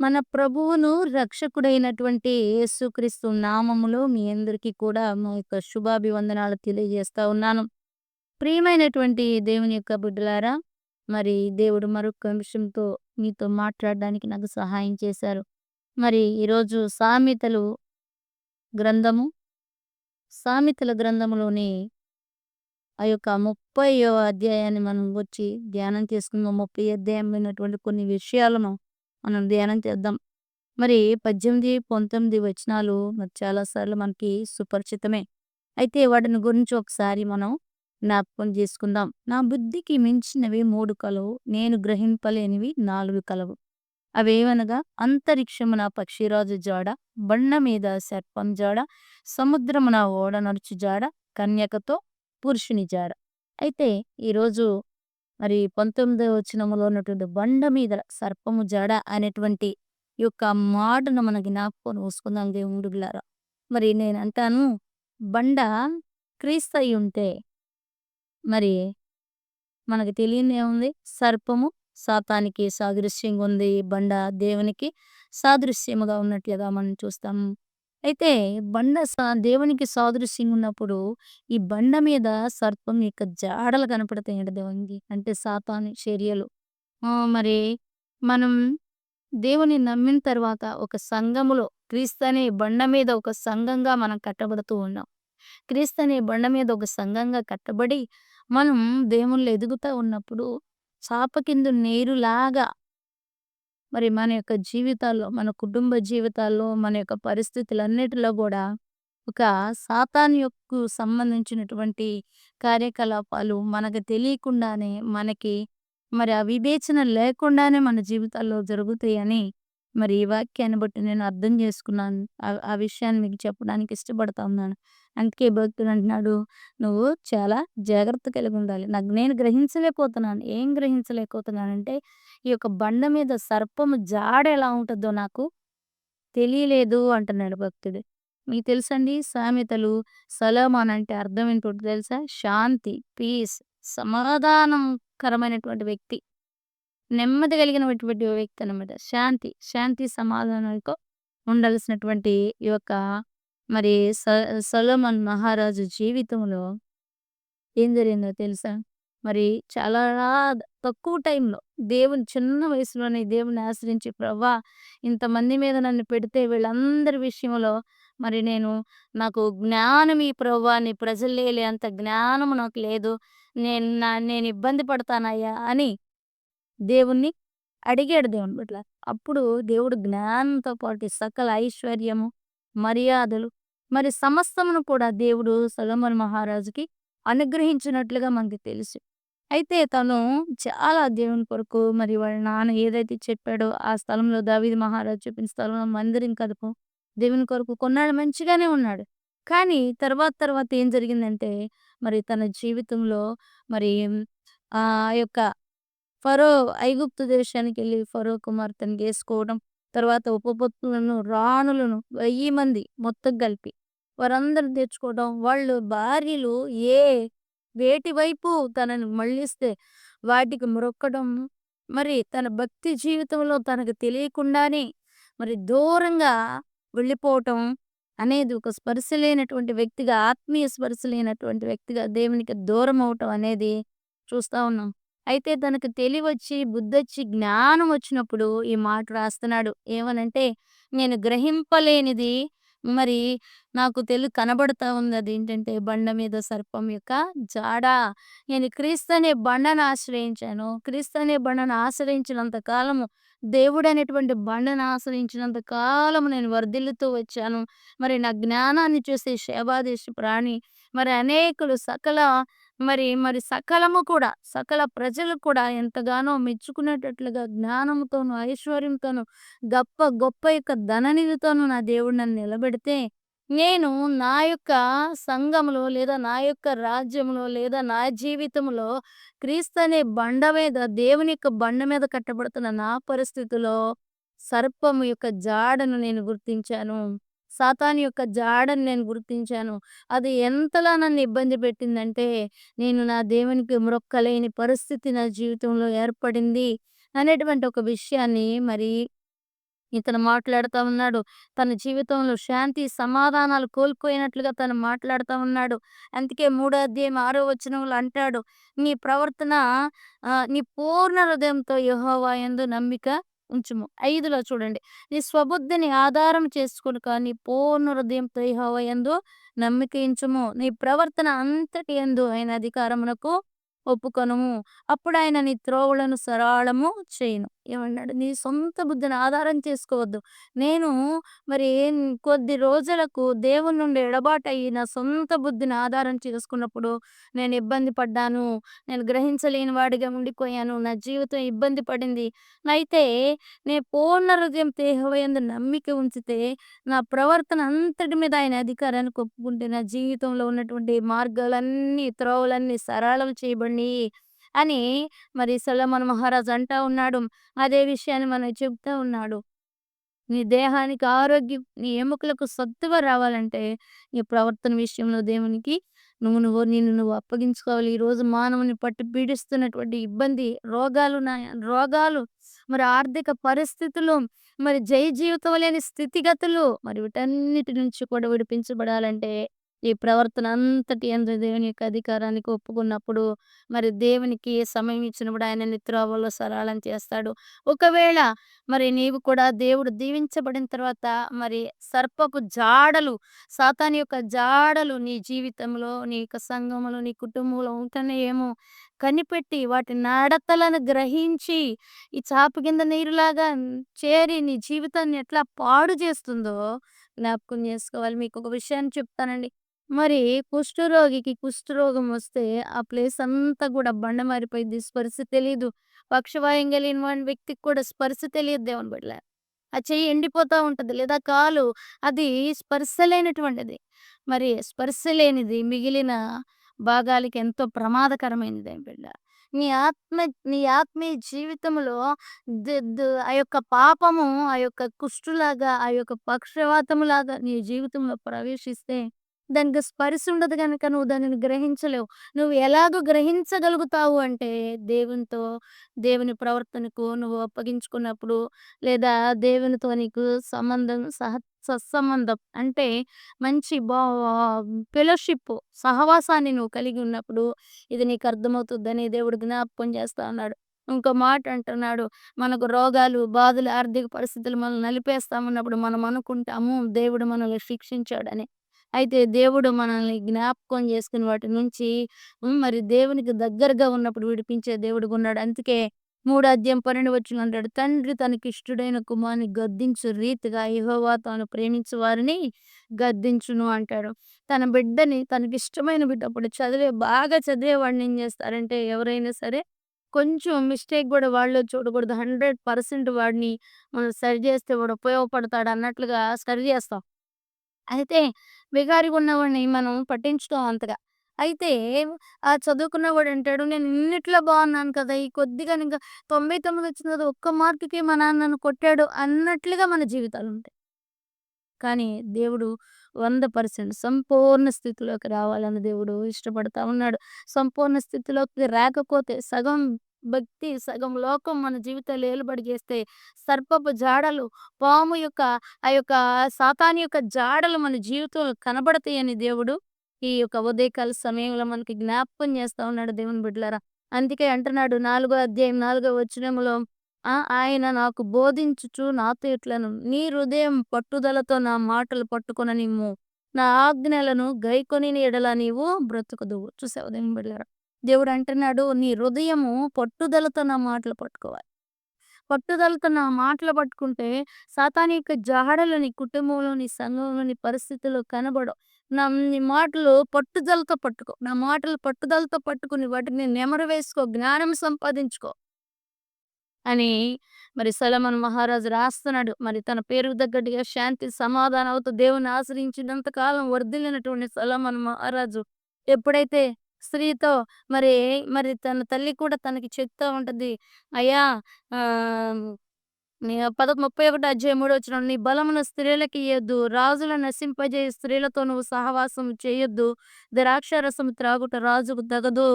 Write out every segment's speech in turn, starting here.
మన ప్రభువును, రక్షకుడైనటువంటి యేసుక్రీస్తు నామములో మీ అందరికీ కూడా మా యొక్క శుభాభివందనాలు తెలియజేస్తా ఉన్నాను. ప్రియమైనటువంటి దేవుని యొక్క బిడ్డలారా, మరి దేవుడు మరొక అంశంతో మీతో మాట్లాడడానికి నాకు సహాయం చేశారు. మరి ఈరోజు సామెతలు గ్రంథము, సామెతల గ్రంథములోని ఆ యొక్క ముప్పై అధ్యాయాన్ని మనం వచ్చి ధ్యానం చేసుకుందాం. ముప్పై అధ్యాయమైనటువంటి కొన్ని విషయాలను మనం ధ్యానం చేద్దాం. మరి 18, 19 వచనాలు మరి చాలా సార్లు మనకి సుపరిచితమే. అయితే వాటిని గురించి ఒకసారి మనం జ్ఞాపకం చేసుకుందాం. నా బుద్ధికి మించినవి మూడు కలవు. నేను గ్రహింపలేనివి నాలుగు కలవు. అవేవనగా అంతరిక్షమున పక్షిరాజు జాడ, బండ మీద సర్పం జాడ, సముద్రమున ఓడ నడుచు జాడ, కన్యకతో పురుషుని జాడ. అయితే ఈరోజు మరి 19వ వచ్చినములో ఉన్నటువంటి బండ మీద సర్పము జడ అనేటువంటి ఈ యొక్క మాటను మన జ్ఞాపకం ఉంచుకుందాం దేవుడు బిడ్డలారా. మరి నేను అంటాను బండ క్రీస్తు అయి ఉంటే మరి మనకు తెలియని ఏముంది? సర్పము సాతానికి సాదృశ్యంగా ఉంది. బండ దేవునికి సాదృశ్యముగా ఉన్నట్లుగా మనం చూస్తాము. అయితే బండ సా దేవునికి సాదృశ్యంగా ఉన్నప్పుడు ఈ బండ మీద సర్పం యొక్క జాడలు కనపడతాయంట దేవునికి. అంటే సాతాను చర్యలు. ఆ! మరి మనం దేవుని నమ్మిన తర్వాత ఒక సంఘములో క్రీస్తు అనే బండ మీద ఒక సంఘంగా మనం కట్టబడుతూ ఉన్నాం. క్రీస్తు అనే బండ మీద ఒక సంఘంగా కట్టబడి మనం దేవునిలో ఎదుగుతా ఉన్నప్పుడు చాప కింద నీరులాగా మరి మన యొక్క జీవితాల్లో, మన కుటుంబ జీవితాల్లో, మన యొక్క పరిస్థితులన్నిటిలో కూడా ఒక సాతాన్ యొక్క సంబంధించినటువంటి కార్యకలాపాలు మనకు తెలియకుండానే మనకి మరి ఆ వివేచన లేకుండానే మన జీవితాల్లో జరుగుతాయని మరి ఈ వాక్యాన్ని బట్టి నేను అర్థం చేసుకున్నాను. ఆ విషయాన్ని మీకు చెప్పడానికి ఇష్టపడతా ఉన్నాను. అందుకే భక్తుడు అంటున్నాడు నువ్వు చాలా జాగ్రత్త కలిగి ఉండాలి. నాకు నేను గ్రహించలేకపోతున్నాను. ఏం గ్రహించలేకపోతున్నానంటే ఈ యొక్క బండ మీద సర్పము జాడ ఎలా ఉంటుందో నాకు తెలియలేదు అంటున్నాడు భక్తుడు. మీకు తెలుసండి సామెతలు సొలొమోన్ అంటే అర్థం ఏంటో తెలుసా? శాంతి, పీస్, సమాధానకరమైనటువంటి వ్యక్తి. నెమ్మది కలిగినటువంటి వ్యక్తి అన్నమాట. శాంతి, శాంతి సమాధానాలతో ఉండాల్సినటువంటి ఈ యొక్క మరి స మహారాజు జీవితంలో ఏం జరిగిందో తెలుసా? మరి చాలా తక్కువ టైంలో దేవుని చిన్న వయసులోనే దేవుని ఆశ్రయించి ప్రవ్వా ఇంతమంది మీద నన్ను పెడితే వీళ్ళందరి విషయంలో మరి నేను నాకు జ్ఞానం ఈ ప్రవ్వా నీ ప్రజల్లో లేనంత జ్ఞానము నాకు లేదు. నేను నా నేను ఇబ్బంది పడతానయ్యా అని దేవుణ్ణి అడిగాడు దేవుని బిడ్డలారా. అప్పుడు దేవుడు జ్ఞానంతో పాటు సకల ఐశ్వర్యము, మర్యాదలు మరి సమస్తమును కూడా దేవుడు సలమన్ మహారాజుకి అనుగ్రహించినట్లుగా మనకి తెలుసు. అయితే తను చాలా దేవుని కొరకు మరి వాళ్ళ నాన్న ఏదైతే చెప్పాడో ఆ స్థలంలో దావీదు మహారాజు చెప్పిన స్థలంలో మందిరం కదుపు దేవుని కొరకు కొన్నాళ్ళు మంచిగానే ఉన్నాడు. కానీ తర్వాత తర్వాత ఏం జరిగిందంటే మరి తన జీవితంలో మరి ఆ యొక్క ఫరో ఐగుప్తు దేశానికి వెళ్ళి ఫరో కుమార్తెను చేసుకోవడం, తర్వాత ఉపపత్తులను రాణులను వెయ్యి మంది మొత్తం కలిపి వారందరిని తెచ్చుకోవడం, వాళ్ళు భార్యలు ఏ వేటి వైపు తనని మళ్ళిస్తే వాటికి మొరొక్కడం మరి తన భక్తి జీవితంలో తనకు తెలియకుండానే మరి దూరంగా వెళ్ళిపోవటం అనేది ఒక స్పర్శ లేనటువంటి వ్యక్తిగా, ఆత్మీయ స్పర్శ లేనటువంటి వ్యక్తిగా దేవునికి దూరం అవ్వటం అనేది చూస్తా ఉన్నాం. అయితే తనకు తెలివొచ్చి, బుద్ధొచ్చి, జ్ఞానం వచ్చినప్పుడు ఈ మాట రాస్తున్నాడు. ఏమనంటే నేను గ్రహింపలేనిది మరి నాకు తెలు కనబడతా ఉంది. అది ఏంటంటే బండ మీద సర్పం యొక్క జాడ. నేను క్రీస్తు అనే బండను ఆశ్రయించాను. క్రీస్తు అనే బండను ఆశ్రయించినంత కాలము దేవుడనేటువంటి బండను ఆశ్రయించినంత కాలము నేను వర్ధిల్లుతూ వచ్చాను. మరి నా జ్ఞానాన్ని చూసే శేబాదేశ ప్రాణి మరి అనేకులు సకల మరి మరి సకలము కూడా సకల ప్రజలు కూడా ఎంతగానో మెచ్చుకునేటట్లుగా జ్ఞానముతోను, ఐశ్వర్యంతోను, గొప్ప గొప్ప యొక్క ధననిధితోను నా దేవుడు నన్ను నిలబెడితే నేను నా యొక్క సంఘములో లేదా నా యొక్క రాజ్యంలో లేదా నా జీవితంలో క్రీస్తు అనే బండ మీద దేవుని యొక్క బండ మీద కట్టబడుతున్న నా పరిస్థితిలో సర్పము యొక్క జాడను నేను గుర్తించాను. సాతాన్ యొక్క జాడని నేను గుర్తించాను. అది ఎంతలా నన్ను ఇబ్బంది పెట్టిందంటే నేను నా దేవునికి మ్రొక్కలేని పరిస్థితి నా జీవితంలో ఏర్పడింది అనేటువంటి ఒక విషయాన్ని మరి ఇతను మాట్లాడుతా ఉన్నాడు. తన జీవితంలో శాంతి, సమాధానాలు కోల్పోయినట్లుగా తను మాట్లాడుతా ఉన్నాడు. అందుకే మూడో అధ్యాయం ఆరో వచనంలో అంటాడు. నీ ప్రవర్తన నీ పూర్ణ హృదయంతో యహోవా యందు నమ్మిక ఉంచుము. ఐదులో చూడండి. నీ స్వబుద్ధిని ఆధారం చేసుకుని కానీ పూర్ణ హృదయంతో యెహోవా ఎందు నమ్మిక ఇంచుము నీ ప్రవర్తన అంతటి యందు ఆయన అధికారమునకు ఒప్పుకొనుము. అప్పుడాయన నీ త్రోవలను సరళము చేయను ఏమన్నాడు? నీ సొంత బుద్ధిని ఆధారం చేసుకోవద్దు. నేను మరి కొద్ది రోజులకు దేవుని నుండి ఎడబాటయ్యి నా సొంత బుద్ధిని ఆధారం చేసుకున్నప్పుడు నేను ఇబ్బంది పడ్డాను. నేను గ్రహించలేని వాడిగా ఉండిపోయాను. నా జీవితం ఇబ్బంది పడింది. అయితే నేను పూర్ణ హృదయం యెహోవా నమ్మిక ఉంచితే నా ప్రవర్తన అంతటి మీద ఆయన అధికారాన్ని ఒప్పుకుంటే నా జీవితంలో ఉన్నటువంటి మార్గాలన్నీ, త్రోవలన్నీ సరళం చేయబడి అని మరి సొలమన్ మహారాజు అంటా ఉన్నాడు. అదే విషయాన్ని మనకు చెప్తా ఉన్నాడు. నీ దేహానికి ఆరోగ్యం, నీ ఎముకలకు సత్తువ రావాలంటే నీ ప్రవర్తన విషయంలో దేవునికి నువ్వు నువ్వు నిన్ను నువ్వు అప్పగించుకోవాలి. ఈరోజు మానవుని పట్టి పీడిస్తున్నటువంటి ఇబ్బంది, రోగాలు నా రోగాలు, మరి ఆర్థిక పరిస్థితులు, మరి జయ జీవితం లేని స్థితిగతులు మరి వీటన్నిటి నుంచి కూడా విడిపించబడాలంటే ఈ ప్రవర్తన అంతటి యందు దేవుని యొక్క అధికారానికి ఒప్పుకున్నప్పుడు మరి దేవునికి సమయం ఇచ్చినప్పుడు ఆయన నీ సరళం చేస్తాడు. ఒకవేళ మరి నీవు కూడా దేవుడు దీవించబడిన తర్వాత మరి సర్పపు జాడలు, సాతాని యొక్క జాడలు నీ జీవితంలో, నీ యొక్క సంఘములు నీ కుటుంబంలో ఉంటున్నాయేమో కనిపెట్టి వాటి నడతలను గ్రహించి ఈ చాప కింద నీరులాగా చేరి నీ జీవితాన్ని ఎట్లా పాడు చేస్తుందో జ్ఞాపకం చేసుకోవాలి. మీకు ఒక విషయాన్ని చెప్తానండి. మరి కుష్ఠరోగికి కుష్ఠరోగం వస్తే ఆ ప్లేస్ అంతా కూడా బండమారిపోయిద్ది. స్పర్శ తెలీదు. పక్షవాయం కలిగిన వాని వ్యక్తికి కూడా స్పర్శ తెలియదు దేవుని బిడ్డలారా. ఆ చెయ్యి ఎండిపోతా ఉంటది. లేదా కాలు అది స్పర్శ లేనటువంటిది. మరి స్పర్శ లేనిది మిగిలిన భాగాలకి ఎంతో ప్రమాదకరమైనది దేవుని బిడ్డ. నీ ఆత్మ నీ ఆత్మీయ జీవితంలో ద ద ఆ యొక్క పాపము, ఆ యొక్క కుష్టులాగా, ఆ యొక్క పక్షవాతములాగా నీ జీవితంలో ప్రవేశిస్తే దానికి స్పర్శ ఉండదు కనుక నువ్వు దానిని గ్రహించలేవు. నువ్వు ఎలాగో గ్రహించగలుగుతావు అంటే దేవునితో, దేవుని ప్రవర్తనకు నువ్వు అప్పగించుకున్నప్పుడు లేదా దేవునితో నీకు సంబంధం సహ సత్సంబంధం అంటే మంచి బా ఫెలోషిప్ సహవాసాన్ని నువ్వు కలిగి ఉన్నప్పుడు ఇది నీకు అర్థమవుతుందని దేవుడు జ్ఞాపకం చేస్తా ఉన్నాడు. ఇంకో మాట అంటున్నాడు. మనకు రోగాలు, బాధలు, ఆర్థిక పరిస్థితులు మనల్ని నలిపేస్తామన్నప్పుడు మనం అనుకుంటాము దేవుడు మనల్ని శిక్షించాడని. అయితే దేవుడు మనల్ని జ్ఞాపకం చేసుకుని వాటి నుంచి మరి దేవునికి దగ్గరగా ఉన్నప్పుడు విడిపించే దేవుడు ఉన్నాడు అందుకే మూడు అధ్యాయం పన్నెండు వచ్చిన అంటాడు. తండ్రి తనకి ఇష్టడైన కుమార్ని గద్దించు రీతిగా యహోవా తాను ప్రేమించు వారిని గద్దించును అంటాడు. తన బిడ్డని తనకిష్టమైన బిడ్డ అప్పుడు చదివే బాగా చదివేవాడిని ఏం చేస్తారంటే ఎవరైనా సరే కొంచెం మిస్టేక్ కూడా వాళ్ళు చూడకూడదు. 100% వాడిని మనం సరి చేస్తే వాడు ఉపయోగపడతాడు అన్నట్లుగా సరి చేస్తాం. అయితే బిగారిగా ఉన్నవాడిని మనం పట్టించుకోం అంతగా. అయితే ఆ చదువుకున్నవాడు అంటాడు నేను ఇన్నిట్లో బాగున్నాను కదా! ఈ కొద్దిగా ఇంకా 99 వచ్చింది కదా! ఒక్క మార్కుకి మా నాన్న నన్ను కొట్టాడు అన్నట్లుగా మన జీవితాలుంటాయి. కానీ దేవుడు 100% సంపూర్ణ స్థితిలోకి రావాలని దేవుడు ఇష్టపడతా ఉన్నాడు. సంపూర్ణ స్థితిలోకి రాకపోతే సగం భక్తి, సగం లోకం మన జీవితాలు ఏలుబడి చేస్తే సర్పపు జాడలు, పాము యొక్క ఆ యొక్క సాతాని యొక్క జాడలు మన జీవితంలో కనబడతాయని దేవుడు ఈ యొక్క ఉదయకాల సమయంలో మనకి జ్ఞాపకం చేస్తా ఉన్నాడు దేవుని బిడ్డలారా. అందుకే అంటున్నాడు నాలుగో అధ్యాయం నాలుగో వచనంలో ఆ! ఆయన నాకు బోధించుచు నాతో ఇట్లను నీ హృదయం పట్టుదలతో నా మాటలు పట్టుకొననిమ్ము. నా ఆజ్ఞలను గైకొని ఎడల నీవు బ్రతుకుదువు. చూసావు దేవుని బిడ్డలారా. దేవుడు అంటున్నాడు నీ హృదయము పట్టుదలతో నా మాటలు పట్టుకోవాలి. పట్టుదలతో నా మాటలు పట్టుకుంటే సాతాని యొక్క జాడలు నీ కుటుంబంలో, నీ సంఘంలో, నీ పరిస్థితుల్లో కనబడవు. నా నీ మాటలు పట్టుదలతో పట్టుకో. నా మాటలు పట్టుదలతో పట్టుకుని వాటిని నెమరు వేసుకో. జ్ఞానం సంపాదించుకో. అని మరి సలమన్ మహారాజు రాస్తున్నాడు. మరి తన పేరు తగ్గట్టుగా శాంతి, సమాధానాలతో దేవుని ఆశ్రయించినంత కాలం వర్ధిల్లినటువంటి సలమన్ మహారాజు ఎప్పుడైతే స్త్రీతో మరి మరి తన తల్లి కూడా తనకి చెప్తా ఉంటది. అయ్యా ఆహ్ నీ పద 31 అధ్యాయం మూడు వచ్చిన నీ బలమును స్త్రీలకి ఇయ్యొద్దు. రాజులను నశింపజేయ స్త్రీలతో నువ్వు సహవాసం చేయొద్దు. ద్రాక్షారసం త్రాగుట రాజుకు తగదు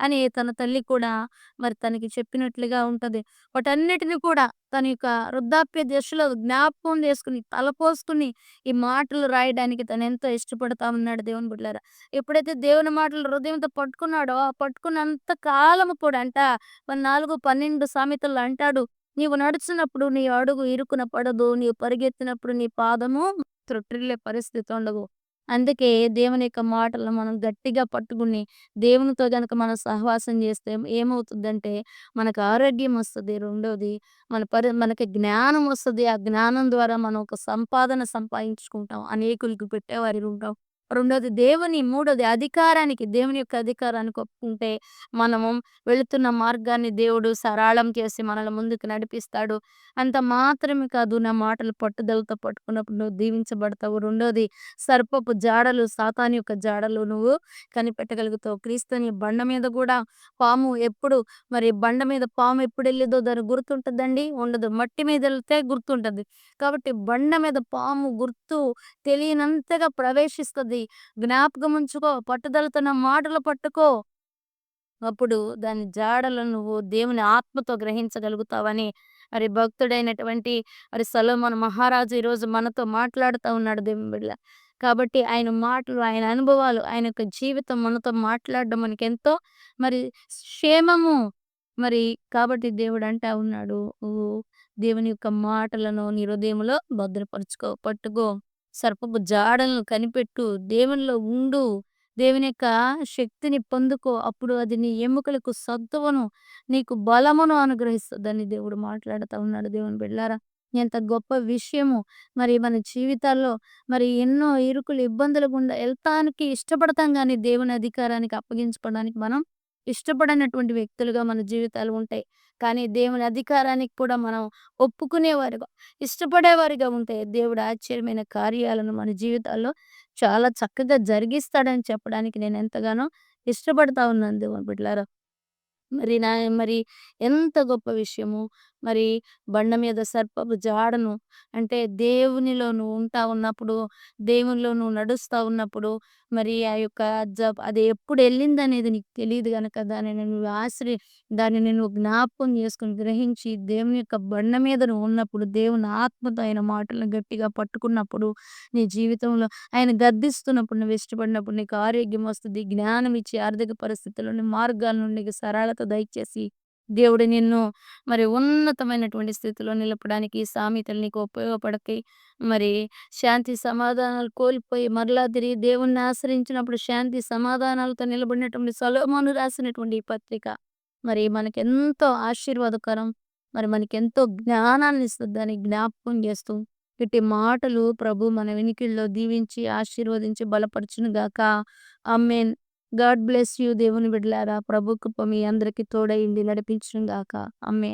అని తన తల్లి కూడా మరి తనకి చెప్పినట్లుగా ఉంటది. వాటన్నిటిని కూడా తన యొక్క వృద్ధాప్య దశలో జ్ఞాపకం చేసుకుని తలపోసుకుని ఈ మాటలు రాయడానికి తను ఎంతో ఇష్టపడతా ఉన్నాడు దేవుని బిడ్డారా ఎప్పుడైతే దేవుని మాటలు హృదయంతో పట్టుకున్నాడో ఆ పట్టుకున్నంత కాలము కూడా అంట నాలుగు పన్నెండు సామెతలు అంటాడు. నీవు నడిచినప్పుడు నీ అడుగు ఇరుకున పడదు నీవు పరిగెత్తినప్పుడు నీ పాదము త్రొట్టిల్లే పరిస్థితి ఉండదు. అందుకే దేవుని యొక్క మాటలను మనం గట్టిగా పట్టుకుని దేవునితో కనుక మనం సహవాసం చేస్తే ఏమవుతుందంటే మనకు ఆరోగ్యం వస్తుంది. రెండోది మన పరి మనకి జ్ఞానం వస్తుంది. ఆ జ్ఞానం ద్వారా మనం ఒక సంపాదన సంపాదించుకుంటాం. అనేకులకు పెట్టేవారి ఉంటాం. రెండోది దేవుని మూడోది అధికారానికి దేవుని యొక్క అధికారానికి ఒప్పుకుంటే మనము వెళుతున్న మార్గాన్ని దేవుడు సరళం చేసి మనల్ని ముందుకు నడిపిస్తాడు. అంత మాత్రమే కాదు నా మాటలు పట్టుదలతో పట్టుకున్నప్పుడు నువ్వు దీవించబడతావు. రెండోది సర్పపు జాడలు సాతాని యొక్క జాడలు నువ్వు కనిపెట్టగలుగుతావు. క్రీస్తుని బండ మీద కూడా పాము ఎప్పుడు మరి బండ మీద పాము ఎప్పుడు వెళ్ళేదో దాని గుర్తుంటుందండి? ఉండదు. మట్టి మీద వెళ్తే గుర్తుంటది. కాబట్టి బండ మీద పాము గుర్తు తెలియనంతగా ప్రవేశిస్తుంది. జ్ఞాపకం ఉంచుకో పట్టుదలతో నా మాటలు పట్టుకో. అప్పుడు దాని జాడలను నువ్వు దేవుని ఆత్మతో గ్రహించగలుగుతావని. మరి భక్తుడైనటువంటి మరి సలోమన్ మహారాజు ఈరోజు మనతో మాట్లాడుతూ ఉన్నాడు దేవుని బిడ్డ. కాబట్టి ఆయన మాటలు ఆయన అనుభవాలు ఆయన యొక్క జీవితం మనతో మాట్లాడడం మనకి ఎంతో మరి క్షేమము. మరి కాబట్టి దేవుడు అంటా ఉన్నాడు దేవుని యొక్క మాటలను నీ హృదయంలో భద్రపరుచుకో పట్టుకో. సర్పపు జాడలను కనిపెట్టు. దేవునిలో ఉండు. దేవుని యొక్క శక్తిని పొందుకో. అప్పుడు అది నీ ఎముకలకు సత్తువను నీకు బలమును అనుగ్రహిస్తుందని దేవుడు మాట్లాడుతూ ఉన్నాడు. దేవుని బిళ్ళారా ఎంత గొప్ప విషయము. మరి మన జీవితాల్లో మరి ఎన్నో ఇరుకులు ఇబ్బందులు గుండా వెళ్తానికి ఇష్టపడతాం కానీ దేవుని అధికారానికి అప్పగించుకోవడానికి మనం ఇష్టపడనటువంటి వ్యక్తులుగా మన జీవితాలు ఉంటాయి. కానీ దేవుని అధికారానికి కూడా మనం ఒప్పుకునేవారుగా ఇష్టపడేవారిగా ఉంటే దేవుడు ఆశ్చర్యమైన కార్యాలను మన జీవితాల్లో చాలా చక్కగా జరిగిస్తాడని చెప్పడానికి నేను ఎంతగానో ఇష్టపడతా ఉన్నాను దేవుని బిడ్డలారా. మరి నా మరి ఎంత గొప్ప విషయము. మరి బండ మీద సర్పపు జాడను అంటే దేవునిలో నువ్వు ఉంటా ఉన్నప్పుడు దేవునిలో నువ్వు నడుస్తూ ఉన్నప్పుడు మరి ఆ యొక్క జ అది ఎప్పుడు వెళ్ళిందనేది నీకు తెలియదు కనుక దానిని నువ్వు ఆశ్రయి దానిని నువ్వు జ్ఞాపకం చేసుకుని గ్రహించి దేవుని యొక్క బండ మీద నువ్వు ఉన్నప్పుడు దేవుని ఆత్మతో ఆయన మాటలను గట్టిగా పట్టుకున్నప్పుడు నీ జీవితంలో ఆయన గద్దిస్తున్నప్పుడు నువ్వు ఇష్టపడినప్పుడు నీకు ఆరోగ్యం వస్తుంది జ్ఞానం ఇచ్చి ఆర్థిక పరిస్థితుల్లో మార్గాల నుండి సరళత దయచేసి దేవుడు నిన్ను మరి ఉన్నతమైనటువంటి స్థితిలో నిలపడానికి ఈ సామెతలు నీకు ఉపయోగపడతాయి మరి శాంతి సమాధానాలు కోల్పోయి మరలా తిరిగి దేవుణ్ణి ఆశ్రయించినప్పుడు శాంతి సమాధానాలతో నిలబడినటువంటి సలోమాను రాసినటువంటి ఈ పత్రిక మరి మనకెంతో ఆశీర్వాదకరం మరి మనకెంతో జ్ఞానాన్ని ఇస్తుంది దాన్ని జ్ఞాపకం చేస్తూ ఇట్టి మాటలు ప్రభు మన వెనికిల్లో దీవించి ఆశీర్వదించి బలపరచును గాక అమ్మేన్ గాడ్ బ్లెస్ యూ దేవుని బిడ్డలారా. ప్రభు కృప మీ అందరికీ తోడైంది నడిపించుగాక అమ్మే